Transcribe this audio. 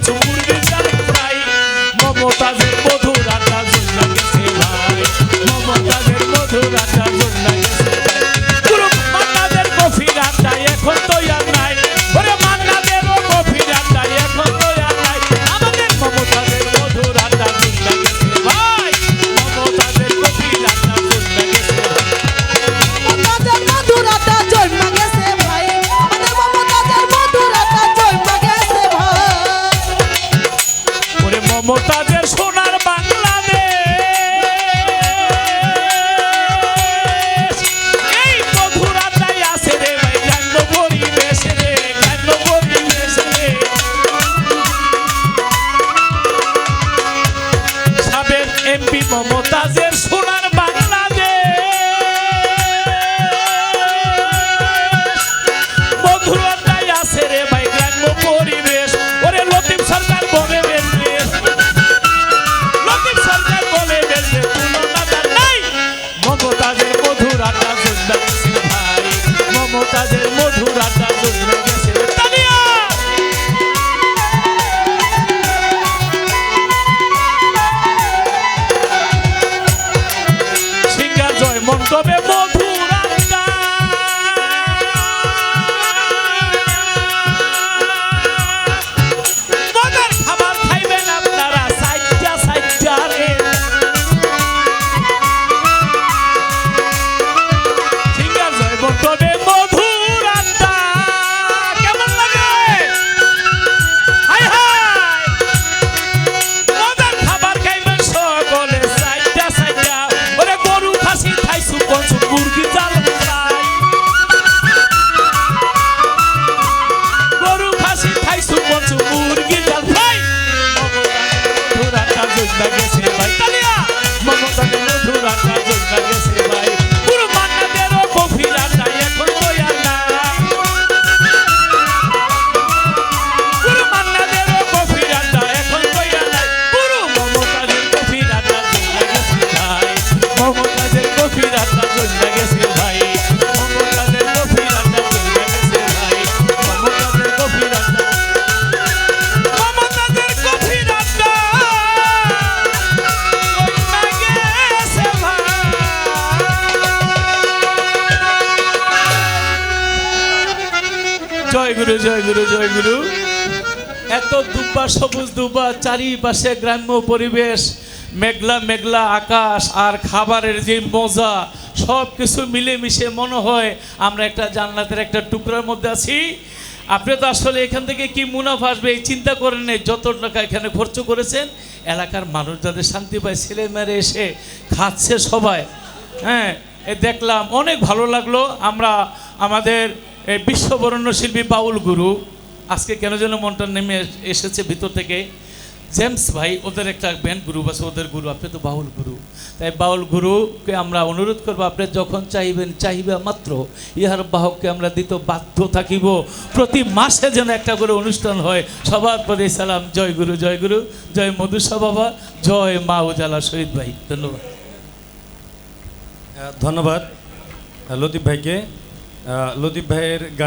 to মমতাজের মধুর আড্ডা জুড়ে গেছে সিঙ্গার জয় মণ্ডপে মধুর জয় গুরু জয় গুরু জয় গুরু। এত দুব্বা সবুজ দুব্বা, চারিপাশে গ্রাম্য পরিবেশ, মেঘলা মেঘলা আকাশ আর খাবারের যে মজা সব কিছু মিলেমিশে মনে হয় আমরা একটা জান্নাতের একটা টুকরার মধ্যে আছি। আপনি তো আসলে এখান থেকে কি মুনাফা আসবে এই চিন্তা করেন নাই, যত টাকা এখানে খরচ করেছেন, এলাকার মানুষ যাদের শান্তি পায়, ছেলে মেয়েরা এসে খাচ্ছে সবাই। হ্যাঁ দেখলাম, অনেক ভালো লাগল। আমরা আমাদের এই বিশ্ববরণ্য শিল্পী বাউল গুরু আজকে কেন যেন মনটা নেমে এসেছে ভিতর থেকে। জেমস ভাই, ওদের একটা ব্যান্ড গ্রুপ আছে, ওদের গুরু, আপনি তো বাউল গুরু। তাই বাউল গুরুকে আমরা অনুরোধ করব, আপনি যখন চাইবেন, চাইবে মাত্র, ইহার বাহককে আমরা দিতে বাধ্য থাকিব। প্রতি মাসে যেন একটা করে অনুষ্ঠান হয়, সবার প্রতি সালাম। জয় গুরু জয় গুরু, জয় মধুসা বাবা, জয় মা উজালা শহীদ ভাই। ধন্যবাদ। ধন্যবাদ। লতিফ ভাইকে। লতিফ ভাইয়ের গান